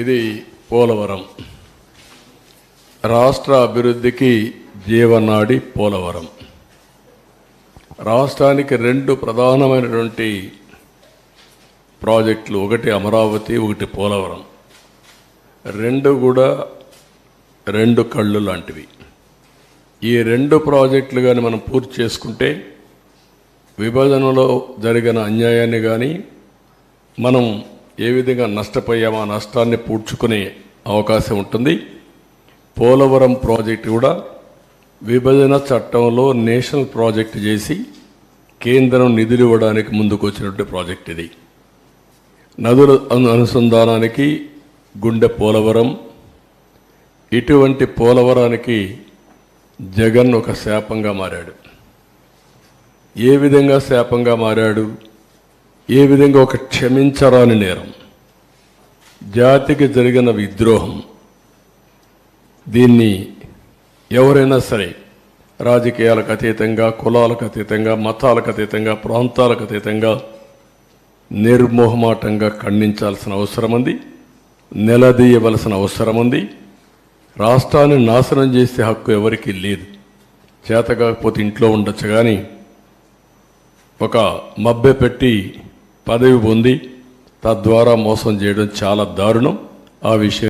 ఇది పోలవరం. రాష్ట్ర అభివృద్ధికి జీవనాడి పోలవరం. రాష్ట్రానికి రెండు ప్రధానమైనటువంటి ప్రాజెక్టులు ఒకటి అమరావతి ఒకటి పోలవరం. రెండు కూడా రెండు కళ్ళు లాంటివి. ఈ రెండు ప్రాజెక్టులు కానీ మనం పూర్తి చేసుకుంటే విభజనలో జరిగిన అన్యాయాన్ని కానీ మనం ఏ విధంగా నష్టపోయామో ఆ నష్టాన్ని పూడ్చుకునే అవకాశం ఉంటుంది. పోలవరం ప్రాజెక్టు కూడా విభజన చట్టంలో నేషనల్ ప్రాజెక్ట్ చేసి కేంద్రం నిధులు ఇవ్వడానికి ముందుకు వచ్చినటువంటి ప్రాజెక్ట్ ఇది. నదుల అను- అనుసంధానానికి గుండె పోలవరం ఇటువంటి పోలవరానికి జగన్ ఒక శాపంగా మారాడు. ఏ విధంగా శాపంగా మారాడు? ఏ విధంగా ఒక క్షమించరాని నేరం? జాతికి జరిగిన విద్రోహం. దీన్ని ఎవరైనా సరే రాజకీయాలకు అతీతంగా కులాలకు అతీతంగా మతాలకు అతీతంగా ప్రాంతాలకు అతీతంగా నిర్మోహమాటంగా ఖండించాల్సిన అవసరం ఉంది. నిలదీయవలసిన అవసరం ఉంది. రాష్ట్రాన్ని నాశనం చేసే హక్కు ఎవరికీ లేదు. చేత కాకపోతే ఇంట్లో ఉండొచ్చు కానీ ఒక మబ్బె పెట్టి పదవి పొంది తద్వారా మోసం చేయడం చాలా దారుణం. ఆ విషయం